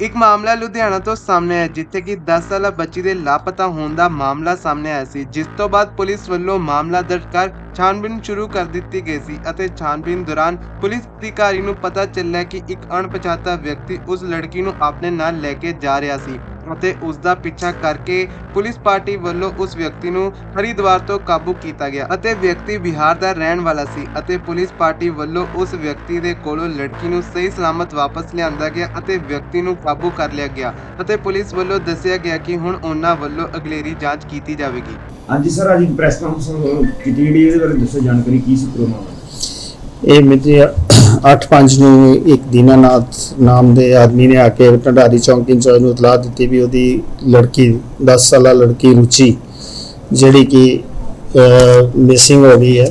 ਇੱਕ ਮਾਮਲਾ ਲੁਧਿਆਣਾ ਤੋਂ ਸਾਹਮਣੇ ਆਇਆ, ਜਿੱਥੇ ਕਿ 10 ਸਾਲਾ ਬੱਚੀ ਦੇ ਲਾਪਤਾ ਹੋਣ ਦਾ ਮਾਮਲਾ ਸਾਹਮਣੇ ਆਇਆ ਸੀ, ਜਿਸ ਤੋਂ ਬਾਅਦ ਪੁਲਿਸ ਵੱਲੋਂ ਮਾਮਲਾ ਦਰਜ ਕਰ ਛਾਣਬੀਨ ਸ਼ੁਰੂ ਕਰ ਦਿੱਤੀ ਗਈ ਸੀ ਅਤੇ ਛਾਣਬੀਨ ਦੌਰਾਨ ਪੁਲਿਸ ਅਧਿਕਾਰੀ ਨੂੰ ਪਤਾ ਚੱਲਿਆ ਕਿ ਇੱਕ ਅਣਪਛਾਤਾ ਵਿਅਕਤੀ ਉਸ ਲੜਕੀ ਨੂੰ ਆਪਣੇ ਨਾਲ ਲੈ ਕੇ ਜਾ ਰਿਹਾ ਸੀ। ਅਤੇ ਉਸ ਦਾ ਪਿੱਛਾ ਕਰਕੇ ਪੁਲਿਸ ਪਾਰਟੀ ਵੱਲੋਂ ਉਸ ਵਿਅਕਤੀ ਨੂੰ ਹਰਿਦੁਆਰ ਤੋਂ ਕਾਬੂ ਕੀਤਾ ਗਿਆ ਅਤੇ ਵਿਅਕਤੀ ਬਿਹਾਰ ਦਾ ਰਹਿਣ ਵਾਲਾ ਸੀ ਅਤੇ ਪੁਲਿਸ ਪਾਰਟੀ ਵੱਲੋਂ ਉਸ ਵਿਅਕਤੀ ਦੇ ਕੋਲੋਂ ਲੜਕੀ ਨੂੰ ਸਹੀ ਸਲਾਮਤ ਵਾਪਸ ਲਿਆਂਦਾ ਗਿਆ ਅਤੇ ਵਿਅਕਤੀ ਨੂੰ ਕਾਬੂ ਕਰ ਲਿਆ ਗਿਆ ਅਤੇ ਪੁਲਿਸ ਵੱਲੋਂ ਦੱਸਿਆ ਗਿਆ ਕਿ ਹੁਣ ਉਹਨਾਂ ਵੱਲੋਂ ਅਗਲੇਰੀ ਜਾਂਚ ਕੀਤੀ ਜਾਵੇਗੀ। ਹਾਂਜੀ ਸਰ ਅੱਜ ਪ੍ਰੈਸ ਕਾਨਫਰੰਸ ਕੀਤੀ ਜਿਹੜੀ ਇਹਦੇ ਬਾਰੇ ਦੱਸੋ ਜਾਣਕਾਰੀ ਕੀ ਸੀ ਪੂਰਾ ਮਾਮਲਾ ਇਹ ਮਿਤੀ 8-5 ਨੂੰ ਇੱਕ ਦੀਨਾਨਾਥ ਨਾਮ ਦੇ ਆਦਮੀ ਨੇ ਆ ਕੇ ਢੰਡਾਰੀ ਚੌਂਕ ਇੰਚਾਰਜ ਨੂੰ ਇਤਲਾਹ ਦਿੱਤੀ ਵੀ ਉਹਦੀ ਲੜਕੀ 10 ਸਾਲਾ ਲੜਕੀ ਰੁਚੀ, ਜਿਹੜੀ ਕਿ ਮਿਸਿੰਗ ਹੋ ਗਈ ਹੈ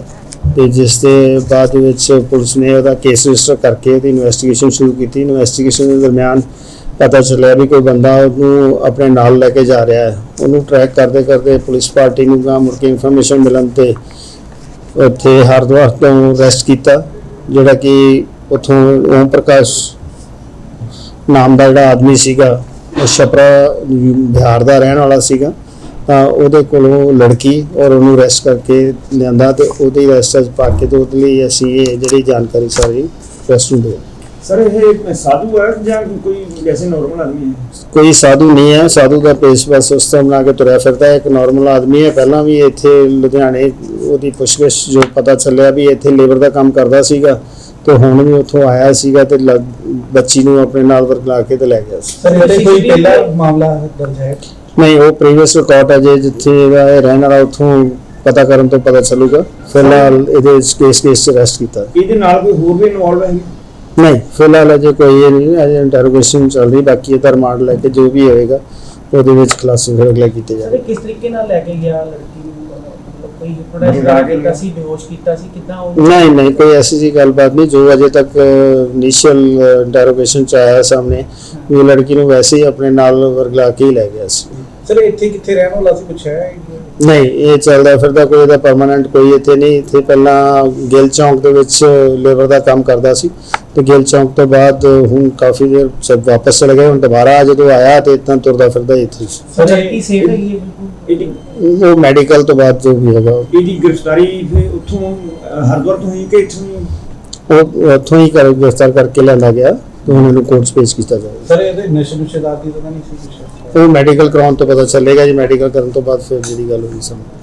ਤੇ ਜਿਸ ਦੇ ਬਾਅਦ ਵਿੱਚ ਪੁਲਿਸ ਨੇ ਉਹਦਾ ਕੇਸ ਰਜਿਸਟਰ ਕਰਕੇ ਉਹਦੀ ਇਨਵੈਸਟੀਗੇਸ਼ਨ ਸ਼ੁਰੂ ਕੀਤੀ। ਇਨਵੈਸਟੀਗੇਸ਼ਨ ਦੇ ਦਰਮਿਆਨ ਪਤਾ ਚੱਲਿਆ ਵੀ ਕੋਈ ਬੰਦਾ ਉਹਨੂੰ ਆਪਣੇ ਨਾਲ ਲੈ ਕੇ ਜਾ ਰਿਹਾ ਹੈ। ਉਹਨੂੰ ਟਰੈਕ ਕਰਦੇ ਕਰਦੇ ਪੁਲਿਸ ਪਾਰਟੀ ਨੂੰ ਗਾਂ ਮੁੜ ਕੇ ਇਨਫੋਰਮੇਸ਼ਨ ਮਿਲਣ ਤੇ ਉੱਥੇ ਹਰਿਦੁਆਰ ਤੋਂ ਅਰੈਸਟ ਕੀਤਾ। ਜਿਹੜਾ ਕਿ ਉਥੋਂ ਓਮ ਪ੍ਰਕਾਸ਼ ਨਾਮ ਦਾ ਜਿਹੜਾ ਆਦਮੀ ਸੀਗਾ, ਉਹ ਛਪਰਾ ਬਿਹਾਰ ਦਾ ਰਹਿਣ ਵਾਲਾ ਸੀਗਾ, ਤਾਂ ਉਹਦੇ ਕੋਲੋਂ ਲੜਕੀ ਔਰ ਉਹਨੂੰ ਰੈਸਟ ਕਰਕੇ ਲਿਆਂਦਾ ਤੇ ਉਹਦੇ ਅਰੈਸਟ ਚ ਪਾ ਕੇ ਤੇ ਉਹਦੇ ਲਈ ਅਸੀਂ ਇਹ ਜਿਹੜੀ ਜਾਣਕਾਰੀ ਸਾਰੀ ਪ੍ਰੈਸ ਨੂੰ ਦੇ ਸਰ ਇਹ ਸਾਧੂ ਹੈ ਜਾਂ ਕੋਈ ਵੈਸੇ ਨਾਰਮਲ ਆਦਮੀ ਹੈ? ਕੋਈ ਸਾਧੂ ਨਹੀਂ ਹੈ। ਸਾਧੂ ਦਾ ਪੇਸ਼ ਬਸ ਉਸ ਤਰ੍ਹਾਂ ਬਣਾ ਕੇ ਤੁਰਿਆ ਫਿਰਦਾ ਹੈ। ਇੱਕ ਨਾਰਮਲ ਆਦਮੀ ਹੈ। ਪਹਿਲਾਂ ਵੀ ਇੱਥੇ ਲੁਧਿਆਣੇ ਉਹਦੀ ਪੁੱਛਗਿੱਛ ਜੋ ਪਤਾ ਚੱਲਿਆ ਵੀ ਇੱਥੇ ਲੇਬਰ ਦਾ ਕੰਮ ਕਰਦਾ ਸੀਗਾ ਤੇ ਹੁਣ ਵੀ ਉੱਥੋਂ ਆਇਆ ਸੀਗਾ ਤੇ ਬੱਚੀ ਨੂੰ ਆਪਣੇ ਨਾਲ ਵਰਗਲਾ ਕੇ ਤੇ ਲੈ ਗਿਆ ਸੀ। ਸਰ ਇਹਦੇ ਕੋਈ ਪਹਿਲਾ ਮਾਮਲਾ ਦਰਜ ਹੈ? ਨਹੀਂ ਉਹ ਪ੍ਰੀਵੀਅਸ ਰਿਕਾਰਡ ਹੈ ਜੇ ਜਿੱਥੇ ਇਹਦਾ ਇਹ ਰਹਿਣ ਵਾਲਾ ਉੱਥੋਂ ਪਤਾ ਕਰਨ ਤੋਂ ਪਤਾ ਚੱਲੂਗਾ। ਫਿਲਹਾਲ ਇਹਦੇ ਕੇਸ ਕੇਸ ਚ ਅਰੈਸਟ ਕੀਤਾ। ਇਹਦੇ ਨਾਲ ਕੋਈ ਹੋਰ ਵੀ ਇਨਵੋਲਵ ਹੈ? ਨਹੀਂ। ਫਿਲਹਾਲ ਅਜੇ ਕੋਈ ਇਹ ਨਹੀਂ ਅਜੇ ਇੰਟਰੋਗੇਸ਼ਨ ਚੱਲ ਰਹੀ ਬਾਕੀ ਇਹਦਾ ਰਿਮਾਂਡ ਲੈ ਕੇ ਜੋ ਵੀ ਹੋਏਗਾ ਉਹਦੇ ਵਿੱਚ ਕਲਾਸਿਫਾਈ ਫਿਰ ਅਗਲਾ ਕੀਤੇ ਜਾਣਗੇ। ਕਿਸ ਤਰੀਕੇ ਨਾਲ ਲੈ ਕੇ ਗਿਆ ਲੜਕੀ ਨੂੰ? ਕੋਈ ਪ੍ਰੋਡਕਟ ਸੀ ਬੇਹੋਸ਼ ਕੀਤਾ ਸੀ ਕਿਦਾਂ ਉਹ? ਨਹੀਂ ਨਹੀਂ ਕੋਈ ਐਸੀ ਜੀ ਗੱਲਬਾਤ ਨਹੀਂ ਜੋ ਅਜੇ ਤੱਕ ਇਨੀਸ਼ੀਅਲ ਇੰਟਰੋਗੇਸ਼ਨ ਚ ਆਇਆ ਸਾਹਮਣੇ ਵੀ ਉਹ ਲੜਕੀ ਨੂੰ ਵੈਸੇ ਹੀ ਆਪਣੇ ਨਾਲ ਵਰਗਲਾ ਕੇ ਹੀ ਲੈ ਗਿਆ ਸੀ। ਸਰ ਇੱਥੇ ਕਿੱਥੇ ਰਹਿਣ ਵਾਲਾ ਸੀ? ਪੁੱਛਿਆ ਨਹੀਂ ਇਹ ਚੱਲਦਾ ਫਿਰਦਾ ਕੋਈ ਇਹਦਾ ਪਰਮਾਨੈਂਟ ਕੋਈ ਇੱਥੇ ਨਹੀਂ। ਇੱਥੇ ਪਹਿਲਾਂ ਗਿੱਲ ਚੌਂਕ ਦੇ ਵਿੱਚ ਲੇਬਰ ਦਾ ਕੰਮ ਕਰਦਾ ਸੀ। ਤੇ ਗਿੱਲ ਚੌਂਕ ਤੋਂ ਬਾਅਦ ਹੁਣ ਕਾਫੀ ਦੇਰ ਸਭ ਵਾਪਸ ਚਲੇ ਗਏ। ਹੁਣ ਦੁਬਾਰਾ ਜਦੋਂ ਆਇਆ ਤੇ ਇਤਾਂ ਤੁਰਦਾ ਫਿਰਦਾ ਇੱਥੇ। ਸੀ। ਸਰ ਲੜਕੀ ਸੇਫ ਹੈਗੀ ਹੈ? ਬਿਲਕੁਲ ਇਹਦੀ ਉਹ ਮੈਡੀਕਲ ਤੋਂ ਬਾਅਦ ਜੋ ਵੀ ਹੈਗਾ। ਇਹਦੀ ਗ੍ਰਿਫਤਾਰੀ ਫਿਰ ਉੱਥੋਂ ਹਰਿਦੁਆਰ ਤੋਂ ਹੋਈ ਕਿ ਇੱਥੋਂ? ਉਹ ਉੱਥੋਂ ਹੀ ਕਰ ਗ੍ਰਿਫਤਾਰ ਕਰਕੇ ਲਿਆਂਦਾ ਗਿਆ। ਤੇ ਹੁਣ ਇਹਨੂੰ ਕੋਰਟ 'ਚ ਪੇਸ਼ ਕੀਤਾ ਜਾਏਗਾ ਸਰ ਇਹਦੇ ਨਸ਼ੇ ਨੁਸ਼ੇਦਾਰ ਦੀ ਤਾਂ ਨਹੀਂ ਸੀ ਕੁਛ? ਉਹ ਮੈਡੀਕਲ ਕਰਾਉਣ ਤੋਂ ਪਤਾ ਚੱਲੇਗਾ ਜੀ ਮੈਡੀਕਲ ਕਰਨ ਤੋਂ ਬਾਅਦ ਫਿਰ ਜਿਹੜੀ ਗੱਲ ਹੋਈ ਸਾਹਮਣੇ